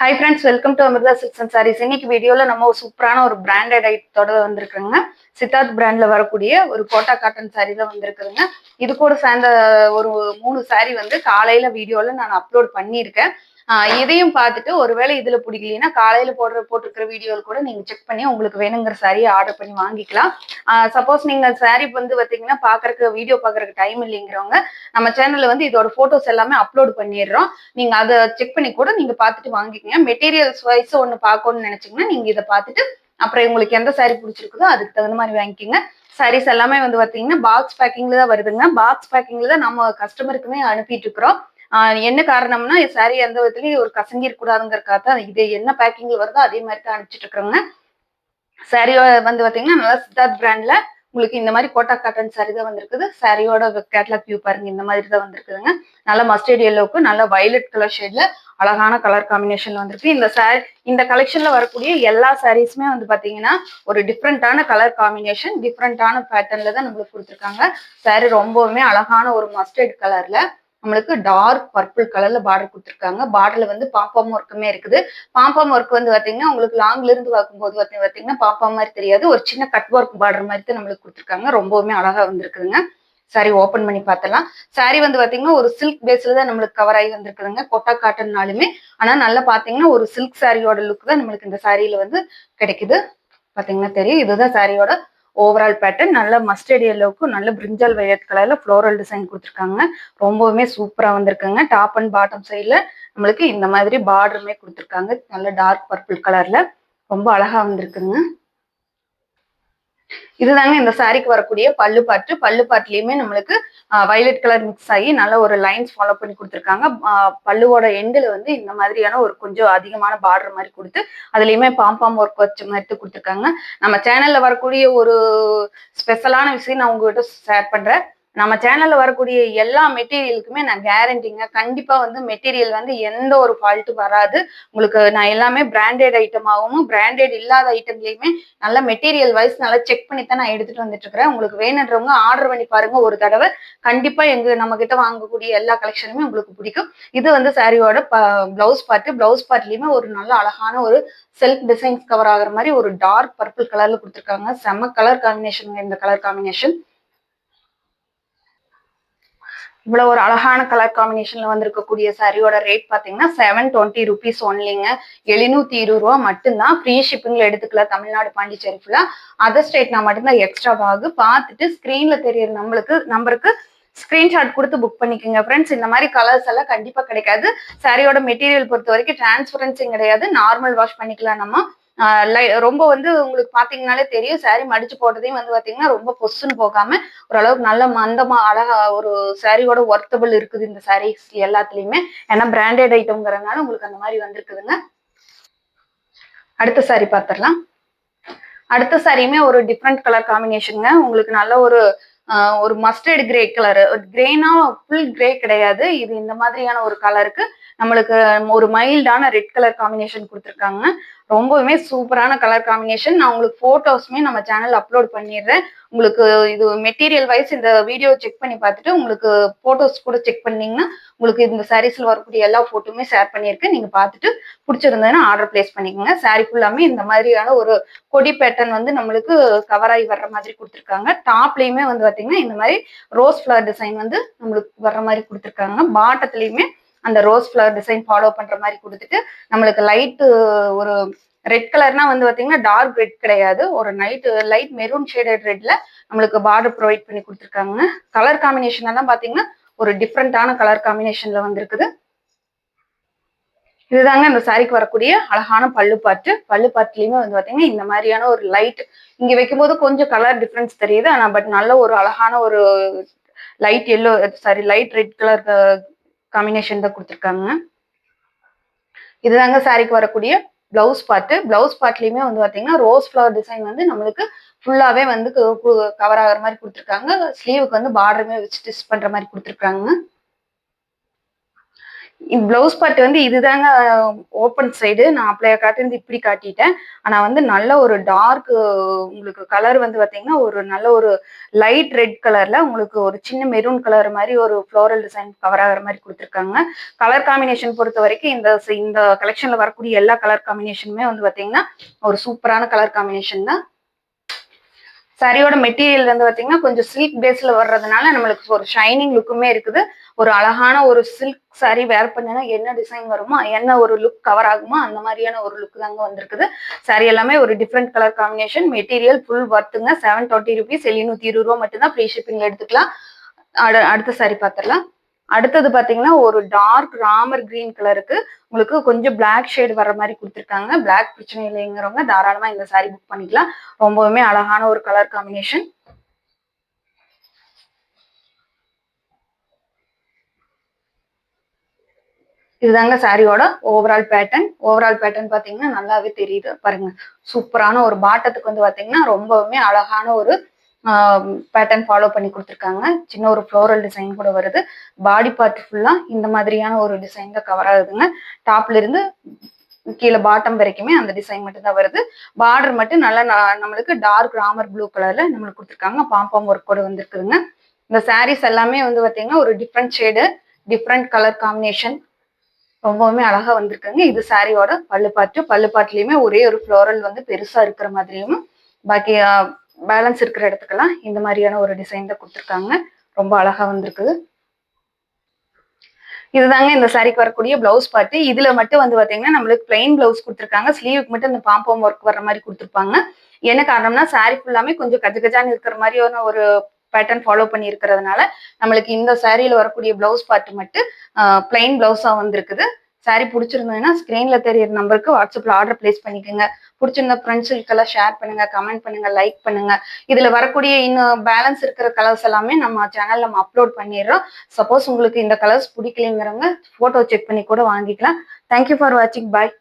Hi friends welcome to Amirtha silks and sarees இன்னைக்கு வீடியோவில் நம்ம ஒரு சூப்பரான ஒரு பிராண்டட் ஐட்டத்தோட வந்திருக்குங்க. சித்தார்த் பிராண்ட்ல வரக்கூடிய ஒரு கோட்டா காட்டன் சாரீ தான் வந்திருக்குதுங்க. இது கூட சேர்ந்த ஒரு மூணு சாரீ வந்து காலையில வீடியோல நான் அப்லோட் பண்ணியிருக்கேன். இதையும் பார்த்துட்டு ஒருவேளை இதுல பிடிக்கலன்னா காலையில போடுற போட்டிருக்கிற வீடியோவில் கூட நீங்க செக் பண்ணி உங்களுக்கு வேணுங்கிற சாரியை ஆர்டர் பண்ணி வாங்கிக்கலாம். சப்போஸ் நீங்க சாரி வந்து பார்த்தீங்கன்னா பாக்குறதுக்கு வீடியோ பாக்குறதுக்கு டைம் இல்லைங்கிறவங்க நம்ம சேனல்ல வந்து இதோட போட்டோஸ் எல்லாமே அப்லோட் பண்ணிடுறோம். நீங்க அதை செக் பண்ணி கூட நீங்க பார்த்துட்டு வாங்கிக்கங்க. மெட்டீரியல்ஸ் வைஸ் ஒன்று பார்க்கணும்னு நினைச்சீங்கன்னா நீங்க இதை பார்த்துட்டு அப்புறம் உங்களுக்கு எந்த சாரி பிடிச்சிருக்குதோ அதுக்கு தகுந்த மாதிரி வாங்கிக்கோங்க. சாரீஸ் எல்லாமே வந்து பார்த்தீங்கன்னா பாக்ஸ் பேக்கிங்ல தான் வருதுங்க. பாக்ஸ் பேக்கிங்ல தான் நம்ம கஸ்டமருக்குமே அனுப்பிட்டு இருக்கிறோம். என்ன காரணம்னா சாரி எந்த விதத்துலயும் ஒரு கசங்கிர கூடாதுங்கிறக்காத்தான் இது என்ன பேக்கிங்ல வருதோ அதே மாதிரி தான் அனுப்பிச்சிட்டு இருக்கிறாங்க சாரி வந்து பார்த்தீங்கன்னா நல்லா சித்தார்த் பிராண்ட்ல உங்களுக்கு இந்த மாதிரி கோட்டா காட்டன் சாரி தான் வந்திருக்குது. சாரியோட கேட்லாக் வியூ பாருங்க இந்த மாதிரி தான் வந்திருக்குதுங்க. நல்ல மஸ்டர்ட் எல்லோவுக்கு நல்ல வயலட் கலர் ஷேட்ல அழகான கலர் காம்பினேஷன்ல வந்திருக்கு. இந்த சாரி இந்த கலெக்ஷன்ல வரக்கூடிய எல்லா சாரீஸுமே வந்து பாத்தீங்கன்னா ஒரு டிஃப்ரெண்டான கலர் காம்பினேஷன் டிஃப்ரெண்டான பேட்டர்ன்ல தான் நம்மளுக்கு கொடுத்துருக்காங்க. சாரி ரொம்பவுமே அழகான ஒரு மஸ்டர்ட் கலர்ல நம்மளுக்கு டார்க் பர்பிள் கலர்ல பார்டர் கொடுத்துருக்காங்க. பார்டர்ல வந்து பாப்பாம் ஒர்க்குமே இருக்குது. பாப்பாம் ஒர்க் வந்து பாத்தீங்கன்னா உங்களுக்கு லாங்ல இருந்து பார்க்கும்போது பார்த்தீங்கன்னா பாத்தீங்கன்னா பாப்பா மாதிரி தெரியாது. ஒரு சின்ன கட் ஒர்க் பார்டர் மாதிரி தான் நம்மளுக்கு கொடுத்துருக்காங்க. ரொம்பவுமே அழகா வந்திருக்குதுங்க. சாரி ஓபன் பண்ணி பார்த்தலாம் சாரி வந்து பாத்தீங்கன்னா ஒரு சில்க் பேஸ்ல தான் நம்மளுக்கு கவர் ஆகி வந்திருக்குதுங்க. கொட்டா காட்டன்னாலுமே ஆனா நல்லா பாத்தீங்கன்னா ஒரு சில்க் சாரியோட லுக் தான் நம்மளுக்கு இந்த சாரியில வந்து கிடைக்குது. பாத்தீங்கன்னா தெரியும். இதுதான் சாரியோட ஓவரால் பேட்டர்ன் நல்ல மஸ்டர்ட் எல்லோவுக்கு நல்ல பிரிஞ்சால் வயலட் கலர்ல ஃப்ளோரல் டிசைன் கொடுத்துருக்காங்க. ரொம்பவுமே சூப்பரா வந்திருக்குங்க. டாப் அண்ட் பாட்டம் சைட்ல நம்மளுக்கு இந்த மாதிரி பார்டருமே கொடுத்துருக்காங்க. நல்ல டார்க் பர்பிள் கலர்ல ரொம்ப அழகா வந்திருக்குங்க. இதுதாங்க இந்த சாரிக்கு வரக்கூடிய பல்லு பாட்டு. பல்லு பாட்டுலயுமே நம்மளுக்கு வயலட் கலர் மிக்ஸ் ஆகி நல்ல ஒரு லைன்ஸ் ஃபாலோ பண்ணி கொடுத்துருக்காங்க. பல்லுவோட எண்டில் வந்து இந்த மாதிரியான ஒரு கொஞ்சம் அதிகமான பார்டர் மாதிரி கொடுத்து அதுலயுமே பாம்பாம் ஒர்க் வச்ச மாதிரி கொடுத்துருக்காங்க. நம்ம சேனல்ல வரக்கூடிய ஒரு ஸ்பெஷலான விஷயம் நான் உங்ககிட்ட ஷேர் பண்றேன். நம்ம சேனல்ல வரக்கூடிய எல்லா மெட்டீரியலுக்குமே நான் கேரண்டிங்க கண்டிப்பா வந்து மெட்டீரியல் வந்து எந்த ஒரு ஃபால்ட்டும் வராது. உங்களுக்கு நான் எல்லாமே பிராண்டட் ஐட்டமாகவும் பிராண்டட் இல்லாத ஐட்டம்லயுமே நல்ல மெட்டீரியல் வைஸ் நல்லா செக் பண்ணி தான் நான் எடுத்துட்டு வந்துட்டு இருக்கிறேன். உங்களுக்கு வேணுன்றவங்க ஆர்டர் பண்ணி பாருங்க. ஒரு தடவை கண்டிப்பா எங்க நம்ம கிட்ட வாங்கக்கூடிய எல்லா கலெக்ஷனுமே உங்களுக்கு பிடிக்கும். இது வந்து சாரியோட பிளவுஸ் பார்ட் பிளவுஸ் பார்ட்லயுமே ஒரு நல்ல அழகான ஒரு செல்ஃப் டிசைன்ஸ் கவர் ஆகுற மாதிரி ஒரு டார்க் பர்பிள் கலர்ல கொடுத்துருக்காங்க. செம்ம கலர் காம்பினேஷன் இந்த கலர் காம்பினேஷன் இவ்வளவு ஒரு அழகான கலர் காம்பினேஷன்ல வந்திருக்கக்கூடிய சாரியோட ரேட் பாத்தீங்கன்னா செவன் டுவெண்ட்டி ருபீஸ் ஒன்லிங்க எழுநூத்தி இருபது ரூபா மட்டும்தான். ஃப்ரீ ஷிப்பிங்ல எடுத்துக்கலாம் தமிழ்நாடு பாண்டிச்சேரி ஃபுல்லா அதர் ஸ்டேட்னா மட்டும்தான் எக்ஸ்ட்ரா ஆகு பார்த்துட்டு ஸ்கிரீன்ல தெரியற நம்மளுக்கு நம்பருக்கு ஸ்கிரீன்ஷாட் கொடுத்து புக் பண்ணிக்கோங்க. ஃப்ரெண்ட்ஸ் இந்த மாதிரி கலர்ஸ் எல்லாம் கண்டிப்பா கிடைக்காது. சாரியோட மெட்டீரியல் பொறுத்த வரைக்கும் டிரான்ஸ்பரன்சிங் கிடையாது. நார்மல் வாஷ் பண்ணிக்கலாம் நம்ம. ரொம்ப வந்து உங்களுக்கு பாத்தீங்கன்னாலே தெரியும். சாரி மடிச்சு போட்டதையும் வந்து பாத்தீங்கன்னா ரொம்ப பொசுன்னு போகாம ஓரளவுக்கு நல்ல மந்தமா அழகா ஒரு சாரியோட ஒர்த்தபிள் இருக்குது இந்த சாரீஸ் எல்லாத்துலயுமே. ஏன்னா பிராண்டட் ஐட்டம்ங்கிறதுனால உங்களுக்கு அந்த மாதிரி வந்திருக்குதுங்க. அடுத்த சாரி பார்த்துடலாம் அடுத்த சாரியுமே ஒரு டிஃப்ரெண்ட் கலர் காம்பினேஷனுங்க உங்களுக்கு நல்ல ஒரு ஒரு மஸ்டர்ட் கிரே கலர் கிரேனா ஃபுல் கிரே கிடையாது. இது இந்த மாதிரியான ஒரு கலருக்கு நம்மளுக்கு ஒரு மைல்டான ரெட் கலர் காம்பினேஷன் கொடுத்துருக்காங்க. ரொம்பவுமே சூப்பரான கலர் காம்பினேஷன் நான் உங்களுக்கு ஃபோட்டோஸுமே நம்ம சேனல் அப்லோட் பண்ணிடுறேன். உங்களுக்கு இது மெட்டீரியல் வைஸ் இந்த வீடியோ செக் பண்ணி பார்த்துட்டு உங்களுக்கு ஃபோட்டோஸ் கூட செக் பண்ணீங்கன்னா உங்களுக்கு இந்த சாரீஸில் வரக்கூடிய எல்லா ஃபோட்டோமே ஷேர் பண்ணியிருக்கேன். நீங்கள் பார்த்துட்டு பிடிச்சிருந்ததுன்னா ஆர்டர் பிளேஸ் பண்ணிக்கோங்க. சாரீ ஃபுல்லாமே இந்த மாதிரியான ஒரு கொடி பேட்டர்ன் வந்து நம்மளுக்கு கவர் ஆகி வர்ற மாதிரி கொடுத்துருக்காங்க. டாப்லேயுமே வந்து பார்த்தீங்கன்னா இந்த மாதிரி ரோஸ் ஃப்ளவர் டிசைன் வந்து நம்மளுக்கு வர்ற மாதிரி கொடுத்துருக்காங்க. பாட்டத்துலேயுமே அந்த ரோஸ் ஃப்ளவர் டிசைன் ஃபாலோ பண்ற மாதிரி கொடுத்துட்டு நம்மளுக்கு லைட்டு ஒரு ரெட் கலர்னா வந்து பாத்தீங்கன்னா டார்க் ரெட் கிடையாது. ஒரு நைட் லைட் மெரூன் ஷேடட் ரெட்ல நம்மளுக்கு பார்டர் ப்ரொவைட் பண்ணி கொடுத்துருக்காங்க கலர் காம்பினேஷன் எல்லாம் பாத்தீங்கன்னா ஒரு டிஃப்ரெண்டான கலர் காம்பினேஷன்ல வந்திருக்குது. இதுதாங்க இந்த சாரிக்கு வரக்கூடிய அழகான பல்லு பாட்டு பல்லு பாட்டுலயுமே வந்து பாத்தீங்கன்னா இந்த மாதிரியான ஒரு லைட் இங்க வைக்கும்போது கொஞ்சம் கலர் டிஃப்ரென்ஸ் தெரியுது. ஆனா பட் நல்ல ஒரு அழகான ஒரு light yellow saree light red colour combination தான் கொடுத்துருக்காங்க. இதுதாங்க சாரிக்கு வரக்கூடிய பிளவுஸ் பார்ட்டு பிளவுஸ் பார்ட்லயுமே வந்து பாத்தீங்கன்னா ரோஸ் ஃப்ளவர் டிசைன் வந்து நம்மளுக்கு ஃபுல்லாவே வந்து கவர் ஆகிற மாதிரி கொடுத்துருக்காங்க. ஸ்லீவுக்கு வந்து பார்டருமே வச்சு ஸ்டிச் பண்ற மாதிரி கொடுத்துருக்காங்க. பிளவுஸ் பார்ட் வந்து இதுதாங்க ஓப்பன் சைடு நான் அப்ளை காட்டிருந்து இப்படி காட்டிட்டேன். ஆனா வந்து நல்ல ஒரு டார்க் உங்களுக்கு கலர் வந்து பாத்தீங்கன்னா ஒரு நல்ல ஒரு லைட் ரெட் கலர்ல உங்களுக்கு ஒரு சின்ன மெரூன் கலர் மாதிரி ஒரு ஃப்ளோரல் டிசைன் கவர் ஆகிற மாதிரி கொடுத்துருக்காங்க. கலர் காம்பினேஷன் பொறுத்த வரைக்கும் இந்த இந்த கலெக்ஷன்ல வரக்கூடிய எல்லா கலர் காம்பினேஷனுமே வந்து பாத்தீங்கன்னா ஒரு சூப்பரான கலர் காம்பினேஷன் தான். சாரியோட மெட்டீரியல் வந்து பார்த்தீங்கன்னா கொஞ்சம் சில்க் பேஸ்ல வர்றதுனால நம்மளுக்கு ஒரு ஷைனிங் லுக்குமே இருக்குது. ஒரு அழகான ஒரு சில்க் சாரி வேர் பண்ணனா என்ன டிசைன் வருமோ என்ன ஒரு லுக் கவர் ஆகுமோ அந்த மாதிரியான ஒரு லுக் தாங்க வந்திருக்குது. சாரி எல்லாமே ஒரு different colour combination material full ஒர்த்துங்க seven twenty rupees எழுநூத்தி இருபது ரூபா மட்டும்தான் ஃப்ரீ ஷிப்பிங் எடுத்துக்கலாம். அடுத்த சாரி பார்த்துடலாம் அடுத்தது பாத்தீங்கன்னா ஒரு டார்க் ராமர் கிரீன் கலருக்கு உங்களுக்கு கொஞ்சம் பிளாக் ஷேட் வர மாதிரி கொடுத்துருக்காங்க. பிளாக் பிரச்சனை இல்லைங்கிறவங்க தாராளமா இந்த சாரி புக் பண்ணிக்கலாம். ரொம்பவுமே அழகான ஒரு கலர் காம்பினேஷன் இதுதாங்க சாரியோட ஓவரால் பேட்டர்ன் ஓவரால் பேட்டர்ன் பாத்தீங்கன்னா நல்லாவே தெரியுது. பாருங்க. சூப்பரான ஒரு பாட்டத்துக்கு வந்து பாத்தீங்கன்னா ரொம்பவுமே அழகான ஒரு பேட்டர்ன் ஃபாலோ பண்ணி கொடுத்துருக்காங்க. சின்ன ஒரு ஃப்ளோரல் டிசைன் கூட வருது. பாடி பார்ட் ஃபுல்லா இந்த மாதிரியான ஒரு டிசைன் தான் கவர் ஆகுதுங்க. டாப்ல இருந்து கீழே பாட்டம் வரைக்குமே அந்த டிசைன் மட்டும் தான் வருது. பார்டர் மட்டும் நல்லா நம்மளுக்கு டார்க் ராமர் ப்ளூ கலர்ல நம்மளுக்கு கொடுத்துருக்காங்க. பாம்பாம் ஒர்க் கூட வந்திருக்குதுங்க. இந்த சாரீஸ் எல்லாமே வந்து பாத்தீங்கன்னா ஒரு different shade different colour combination ரொம்பவுமே அழகா வந்திருக்குங்க. இது சாரியோட பல்லு பாட்டு பல்லு பாட்டுலயுமே ஒரே ஒரு ஃப்ளோரல் வந்து பெருசா இருக்கிற மாதிரியும். பாக்கி பேலன்ஸ் இருக்கிற இடத்துக்கெல்லாம் இந்த மாதிரியான ஒரு டிசைன் தான் கொடுத்துருக்காங்க. ரொம்ப அழகா வந்திருக்குது. இதுதாங்க இந்த சாரிக்கு வரக்கூடிய பிளவுஸ் பார்ட்டு இதுல மட்டும் வந்து பாத்தீங்கன்னா நம்மளுக்கு பிளைன் பிளவுஸ் கொடுத்துருக்காங்க. ஸ்லீவுக்கு மட்டும் இந்த பாம்பம் ஒர்க் வர மாதிரி கொடுத்துருப்பாங்க. என்ன காரணம்னா சாரி ஃபுல்லாமே கொஞ்சம் கஜ கஜான்னு இருக்கிற மாதிரியான ஒரு பேட்டர்ன் ஃபாலோ பண்ணி இருக்கிறதுனால நம்மளுக்கு இந்த சாரியில வரக்கூடிய பிளவுஸ் பார்ட் மட்டும் பிளைன் பிளவுஸா வந்திருக்குது. சாரி பிடிச்சிருந்ததுன்னா ஸ்க்ரீன்ல தெரியற நம்பருக்கு வாட்ஸ்அப்ல ஆர்டர் பிளேஸ் பண்ணிக்கோங்க. பிடிச்சிருந்த ஃப்ரெண்ட்ஸுக்கெல்லாம் ஷேர் பண்ணுங்க கமெண்ட் பண்ணுங்க லைக் பண்ணுங்க. இதுல வரக்கூடிய இன்னும் பேலன்ஸ் இருக்கிற கலர்ஸ் எல்லாமே நம்ம சேனல்ல நம்ம அப்லோட் பண்ணிடுறோம். சப்போஸ் உங்களுக்கு இந்த கலர்ஸ் பிடிக்கலைங்கிறவங்க போட்டோ செக் பண்ணி கூட வாங்கிக்கலாம். தேங்க்யூ ஃபார் வாட்சிங் பாய்